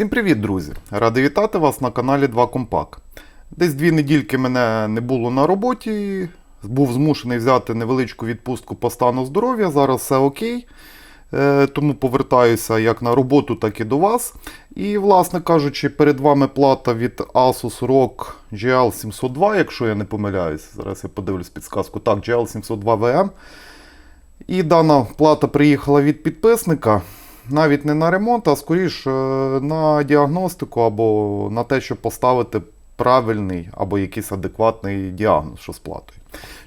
Всім привіт, друзі! Радий вітати вас на каналі 2 Компак. Десь дві недільки мене не було на роботі, був змушений взяти невеличку відпустку по стану здоров'я. Зараз все окей. Е, Тому повертаюся як на роботу, так і до вас. І, власне кажучи, перед вами плата від Asus ROG GL702, якщо я не помиляюсь. Зараз я подивлюсь підсказку. Так, GL702VM. І дана плата приїхала від підписника. Навіть не на ремонт, а скоріш е, на діагностику або на те, щоб поставити правильний або якийсь адекватний діагноз, що з.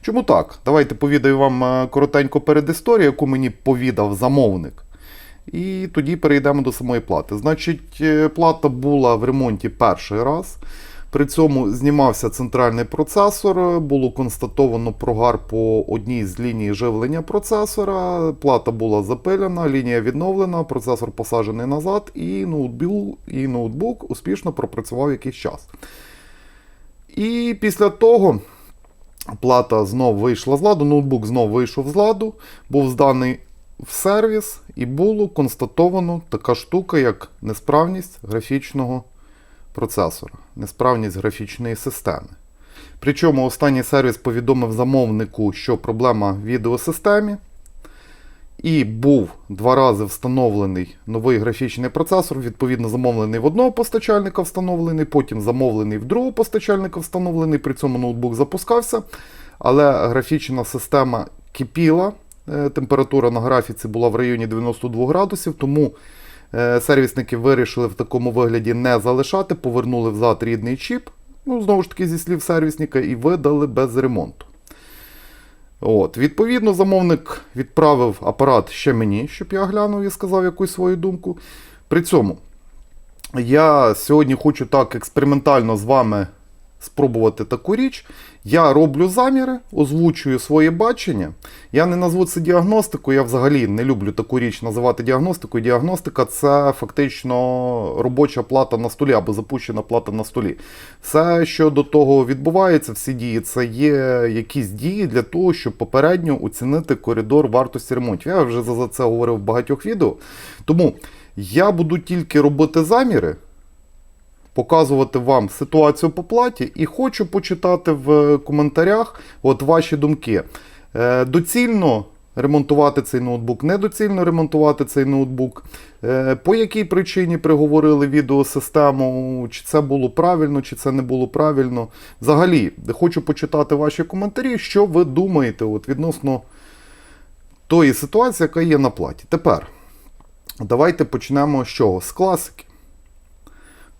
Чому так? Давайте повідаю вам е, коротенько передісторію, яку мені повідав замовник. І тоді перейдемо до самої плати. Значить, е, плата була в ремонті перший раз. При цьому знімався центральний процесор, було констатовано прогар по одній з ліній живлення процесора. Плата була запилена, лінія відновлена, процесор посаджений назад, і ноутбук, і ноутбук успішно пропрацював якийсь час. І після того плата знов вийшла з ладу, ноутбук знов вийшов з ладу, був зданий в сервіс, і було констатовано така штука, як несправність графічного процесора, несправність графічної системи. Причому останній сервіс повідомив замовнику, що проблема в відеосистемі. І був два рази встановлений новий графічний процесор, відповідно, замовлений в одного постачальника встановлений, потім замовлений в другого постачальника встановлений. При цьому ноутбук запускався, але графічна система кипіла. Е, Температура на графіці була в районі 92 градусів, тому сервісники вирішили в такому вигляді не залишати, повернули взад рідний чіп, ну, знову ж таки, зі слів сервісника, і видали без ремонту. От, Відповідно, замовник відправив апарат ще мені, щоб я глянув і сказав якусь свою думку. При цьому я сьогодні хочу так експериментально з вами спробувати таку річ. Я роблю заміри, озвучую своє бачення. Я не назву це діагностикою, я взагалі не люблю таку річ називати діагностикою. Діагностика це фактично робоча плата на столі або запущена плата на столі. Все, що до того відбувається, всі дії, це є якісь дії для того, щоб попередньо оцінити коридор вартості ремонтів. Я вже за це говорив в багатьох відео. Тому я буду тільки робити заміри показувати вам ситуацію по платі і хочу почитати в коментарях от ваші думки. Е, Доцільно ремонтувати цей ноутбук, недоцільно ремонтувати цей ноутбук. Е, По якій причині приговорили відеосистему, чи це було правильно, чи це не було правильно. Взагалі, хочу почитати ваші коментарі, що ви думаєте от, відносно тої ситуації, яка є на платі. Тепер давайте почнемо з чого? З класики.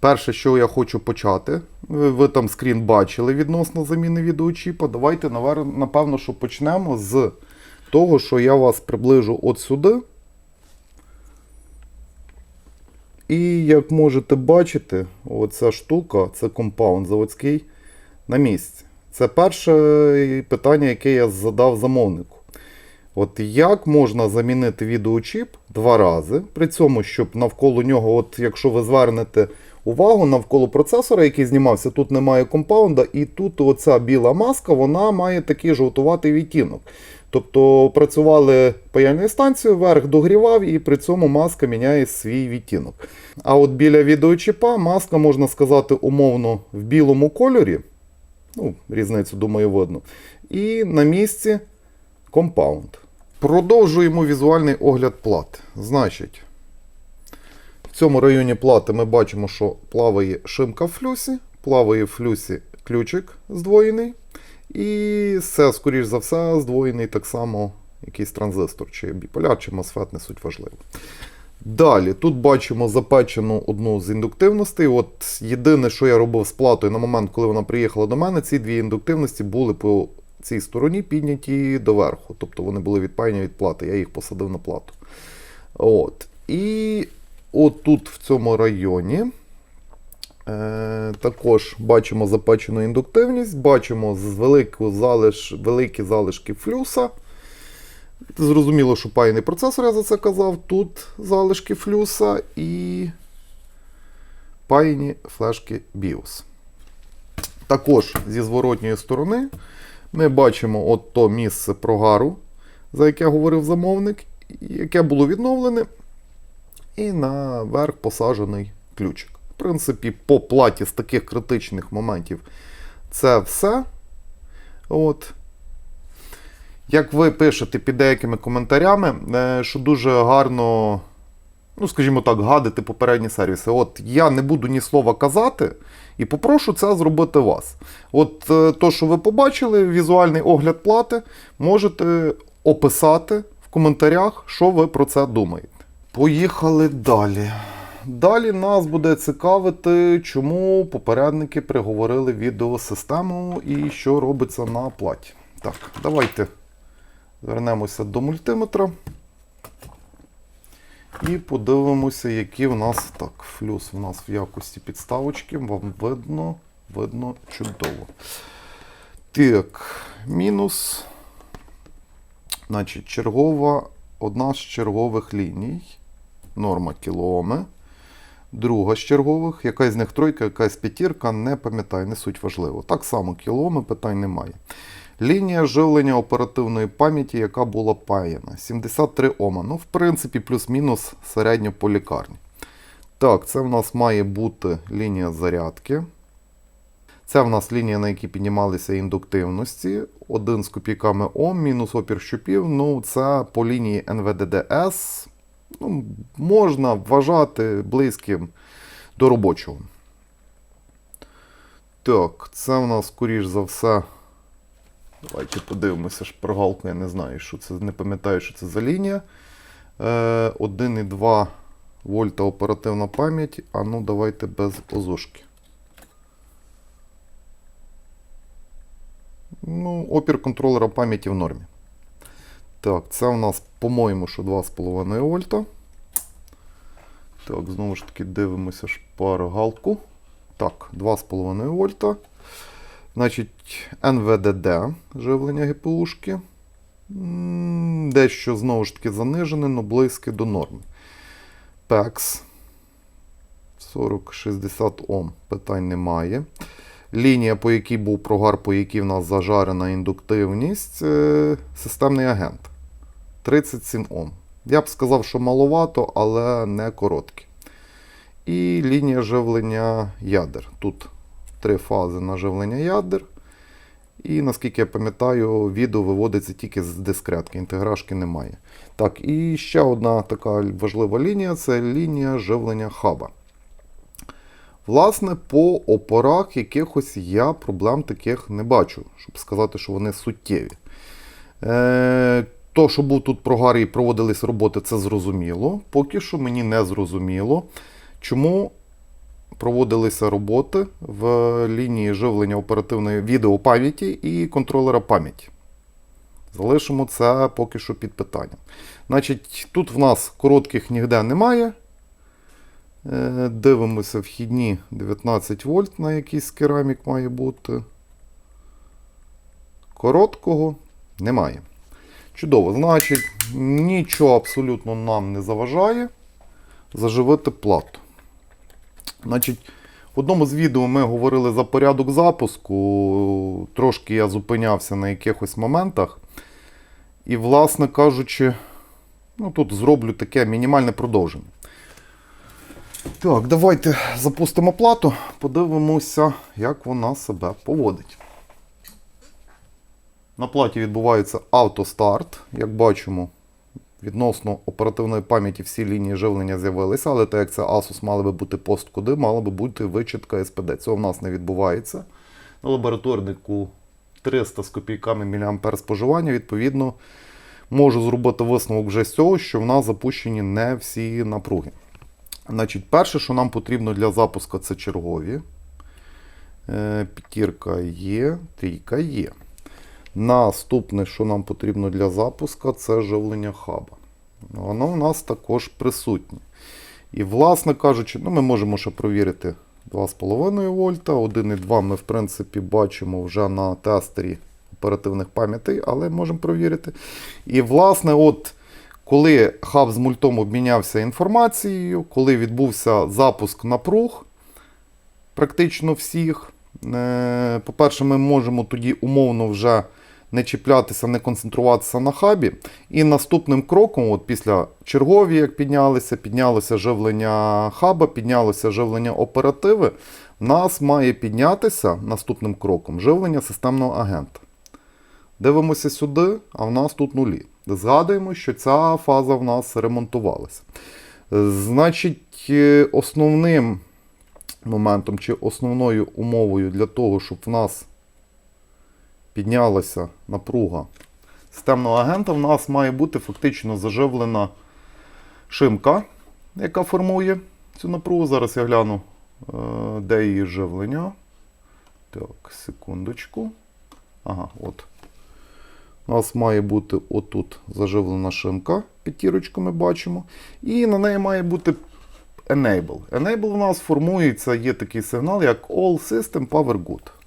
Перше, що я хочу почати, ви, там скрін бачили відносно заміни відеочіпа. Давайте, напевно, що почнемо з того, що я вас приближу от сюди. І як можете бачити, оця штука, це компаунд заводський на місці. Це перше питання, яке я задав замовнику. От як можна замінити відеочіп два рази, при цьому, щоб навколо нього, от якщо ви звернете увагу, навколо процесора, який знімався, тут немає компаунда, і тут оця біла маска вона має такий жовтуватий відтінок. Тобто працювали паяльною станцією, верх догрівав, і при цьому маска міняє свій відтінок. А от біля відеочіпа маска, можна сказати, умовно в білому кольорі. Ну, різницю, думаю, видно. І на місці компаунд. Продовжуємо візуальний огляд плат. Значить, в цьому районі плати ми бачимо, що плаває шимка в флюсі, плаває в флюсі ключик здвоєний. І все, скоріш за все, здвоєний так само якийсь транзистор, чи біполяр, чи MOSFET, не суть важливо. Далі, тут бачимо запечену одну з індуктивностей. От єдине, що я робив з платою на момент, коли вона приїхала до мене, ці дві індуктивності були по цій стороні підняті доверху. Тобто вони були відпаяні від плати, я їх посадив на плату. От. І от тут в цьому районі. Е, також бачимо запечену індуктивність, бачимо велику залиш, великі залишки флюса. Зрозуміло, що паяний процесор, я за це казав. Тут залишки флюса і паяні флешки BIOS. Також зі зворотньої сторони ми бачимо от то місце прогару, за яке говорив замовник, яке було відновлене. І наверх посаджений ключик. В принципі, по платі з таких критичних моментів це все. От. Як ви пишете під деякими коментарями, е, що дуже гарно, ну, скажімо так, гадити попередні сервіси. От я не буду ні слова казати і попрошу це зробити вас. От е, то, що ви побачили, візуальний огляд плати, можете описати в коментарях, що ви про це думаєте. Поїхали далі. Далі нас буде цікавити, чому попередники приговорили відеосистему і що робиться на платі. Так, давайте вернемося до мультиметра. І подивимося, які в нас. Так, флюс в нас в якості підставочки. Вам видно, видно чудово. Так, мінус. Значить, чергова, одна з чергових ліній. Норма кілооми. Друга з чергових, якась з них тройка, якась п'ятірка, не пам'ятаю, не суть важливо. Так само кілооми, питань немає. Лінія живлення оперативної пам'яті, яка була паяна. 73 Ома. Ну, в принципі, плюс-мінус середньо по лікарні. Так, це в нас має бути лінія зарядки. Це в нас лінія, на якій піднімалися індуктивності. Один з копійками Ом, мінус опір щупів. Ну, це по лінії НВДДС. Ну, можна вважати близьким до робочого. Так, це в нас, скоріш за все. Давайте подивимося шпаргалку, я не знаю, що це, не пам'ятаю, що це за лінія. Е, 1,2 вольта оперативна пам'ять. А ну давайте без озошки. Ну, опір контролера пам'яті в нормі. Так, це у нас, по-моєму, що 2,5 вольта. Так, знову ж таки дивимося шпаргалку. Так, 2,5 вольта. Значить, НВДД живлення ГПУшки. Дещо знову ж таки занижене, але близьке до норми. PEX 4060 Ом. Питань немає. Лінія, по якій був прогар, по якій в нас зажарена індуктивність. е, Системний агент. 37 Ом. Я б сказав, що маловато, але не короткі. І лінія живлення ядер. Тут три фази на живлення ядер. І наскільки я пам'ятаю, відео виводиться тільки з дискретки, інтеграшки немає. Так, і ще одна така важлива лінія це лінія живлення хаба. Власне, по опорах якихось я проблем таких не бачу, щоб сказати, що вони суттєві. Е, то, що був тут прогар і проводились роботи, це зрозуміло. Поки що мені не зрозуміло, чому проводилися роботи в лінії живлення оперативної відеопам'яті і контролера пам'яті. Залишимо це поки що під питанням. Значить, тут в нас коротких ніде немає. Е, Дивимося вхідні 19 вольт на якийсь керамік має бути. Короткого немає. Чудово, значить, нічого абсолютно нам не заважає заживити плату. Значить, в одному з відео ми говорили за порядок запуску. Трошки я зупинявся на якихось моментах. І, власне кажучи, ну, тут зроблю таке мінімальне продовження. Так, давайте запустимо плату, подивимося, як вона себе поводить. На платі відбувається автостарт. Як бачимо, відносно оперативної пам'яті всі лінії живлення з'явилися, але так як це Asus мали би бути посткоди, мала би бути вичітка SPD. Цього в нас не відбувається. На лабораторнику 300 з копійками мА споживання, відповідно, можу зробити висновок вже з цього, що в нас запущені не всі напруги. Значить, перше, що нам потрібно для запуску, це чергові. Е, П'ятірка є, трійка є. Наступне, що нам потрібно для запуску, це живлення хаба. Воно у нас також присутнє. І, власне кажучи, ну, ми можемо ще провірити 2,5 вольта, 1,2 ми, в принципі, бачимо вже на тестері оперативних пам'ятей, але можемо провірити. І, власне, от. Коли хаб з мультом обмінявся інформацією, коли відбувся запуск напруг, практично всіх, е, по-перше, ми можемо тоді умовно вже не чіплятися, не концентруватися на хабі. І наступним кроком, от після чергові, як піднялися, піднялося живлення хаба, піднялося живлення оперативи. В нас має піднятися наступним кроком живлення системного агента. Дивимося сюди, а в нас тут нулі. Згадуємо, що ця фаза в нас ремонтувалася. Значить, е, основним моментом чи основною умовою для того, щоб в нас піднялася напруга системного агента, в нас має бути фактично заживлена шимка, яка формує цю напругу. Зараз я гляну, е, де її живлення. Так, секундочку. Ага, от. У нас має бути отут заживлена шимка, п'ятірочку ми бачимо. І на неї має бути Enable. Enable у нас формується, є такий сигнал, як All System Power Good.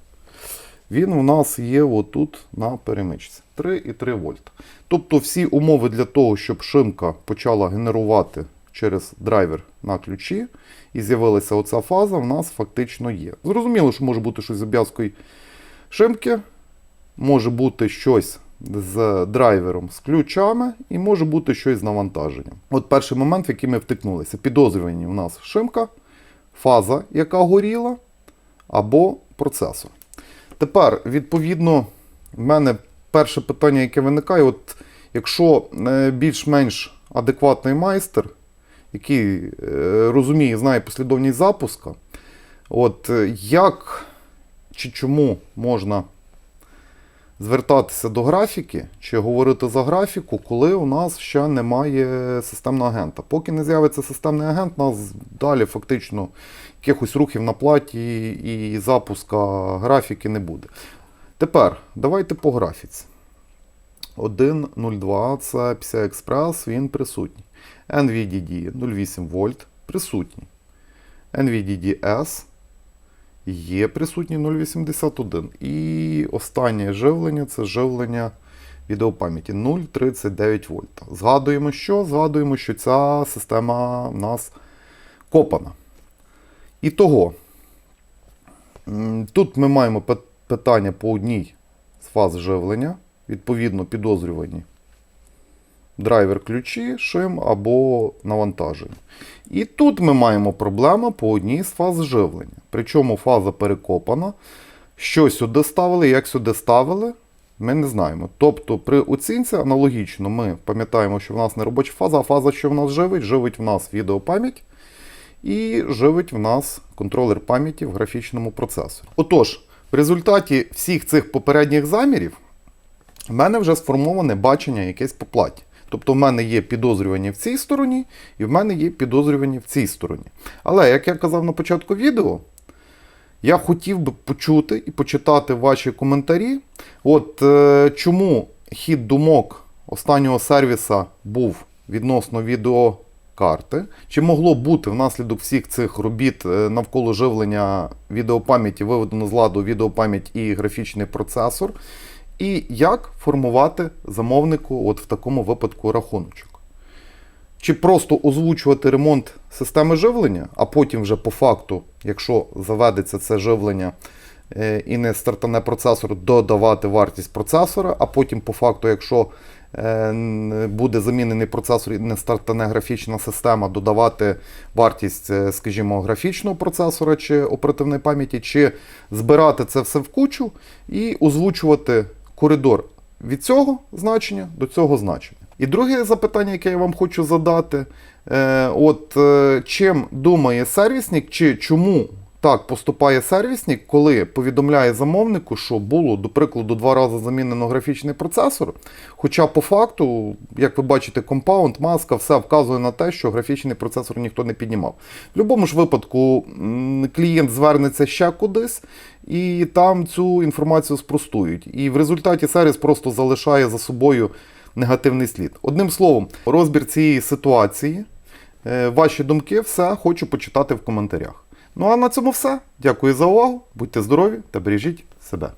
Він у нас є отут на перемичці 3,3 вольта. Тобто всі умови для того, щоб шимка почала генерувати через драйвер на ключі, і з'явилася оця фаза, в нас фактично є. Зрозуміло, що може бути щось з обв'язкою шимки, може бути щось з драйвером з ключами, і може бути щось з навантаженням. От перший момент, в який ми втикнулися. Підозрювані у нас шимка, фаза, яка горіла, або процесор. Тепер, відповідно, в мене перше питання, яке виникає, от якщо е, більш-менш адекватний майстер, який е, розуміє, знає послідовність запуска, от е, як чи чому можна звертатися до графіки чи говорити за графіку, коли у нас ще немає системного агента. Поки не з'явиться системний агент, нас далі фактично якихось рухів на платі і запуска графіки не буде. Тепер давайте по графіці. 1.02 це PCI Express, він присутній. NVDD 0,8 вольт присутній. NVDD-S є присутній 0,81. І останнє живлення це живлення відеопам'яті 0,39 вольта. Згадуємо, що? Згадуємо, що ця система в нас копана. І того, тут ми маємо питання по одній з фаз живлення, відповідно підозрювані драйвер ключі, шим або навантаження. І тут ми маємо проблему по одній з фаз живлення. Причому фаза перекопана. Що сюди ставили, як сюди ставили, ми не знаємо. Тобто при оцінці аналогічно ми пам'ятаємо, що в нас не робоча фаза, а фаза, що в нас живить, живить в нас відеопам'ять і живить в нас контролер пам'яті в графічному процесорі. Отож, в результаті всіх цих попередніх замірів в мене вже сформоване бачення якесь по платі. Тобто в мене є підозрювані в цій стороні, і в мене є підозрювані в цій стороні. Але, як я казав на початку відео, я хотів би почути і почитати ваші коментарі. От е, чому хід думок останнього сервіса був відносно відеокарти? Чи могло бути внаслідок всіх цих робіт е, навколо живлення відеопам'яті виведено з ладу відеопам'ять і графічний процесор? І як формувати замовнику от в такому випадку рахуночок? Чи просто озвучувати ремонт системи живлення, а потім вже по факту, якщо заведеться це живлення е, і не стартане процесор, додавати вартість процесора, а потім по факту, якщо буде замінений процесор і не стартане графічна система, додавати вартість, е, скажімо, графічного процесора чи оперативної пам'яті, чи збирати це все в кучу і озвучувати коридор від цього значення до цього значення. І друге запитання, яке я вам хочу задати: е, от е, чим думає сервісник, чи чому так поступає сервісник, коли повідомляє замовнику, що було, до прикладу, два рази замінено графічний процесор. Хоча по факту, як ви бачите, компаунд, маска, все вказує на те, що графічний процесор ніхто не піднімав. В будь-якому ж випадку клієнт звернеться ще кудись, і там цю інформацію спростують. І в результаті сервіс просто залишає за собою негативний слід. Одним словом, розбір цієї ситуації, е, ваші думки, все хочу почитати в коментарях. Ну а на цьому все. Дякую за увагу. Будьте здорові та бережіть себе.